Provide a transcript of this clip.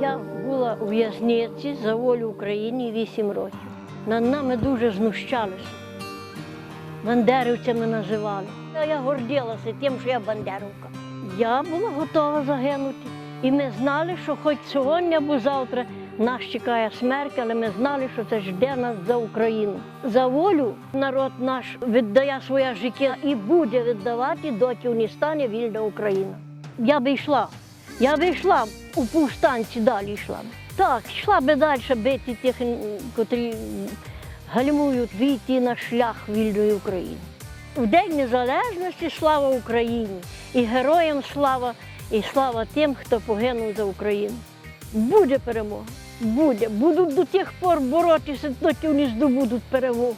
Я була у в'язниці за волю України 8 років. Над нами дуже знущалися. Бандерівцями називали. Я гордилася тим, що я бандерівка. Я була готова загинути. І ми знали, що хоч сьогодні або завтра нас чекає смерть, але ми знали, що це жде нас за Україну. За волю народ наш віддає своє життя і буде віддавати, доки не стане вільна Україна. Я би йшла. Я би йшла у повстанці далі йшла. Так, йшла би далі бити тих, котрі гальмують війти на шлях вільної України. У День Незалежності слава Україні! І героям слава, і слава тим, хто погинув за Україну. Буде перемога. Буде. Будуть до тих пор боротися, доки вони здобудуть перемогу.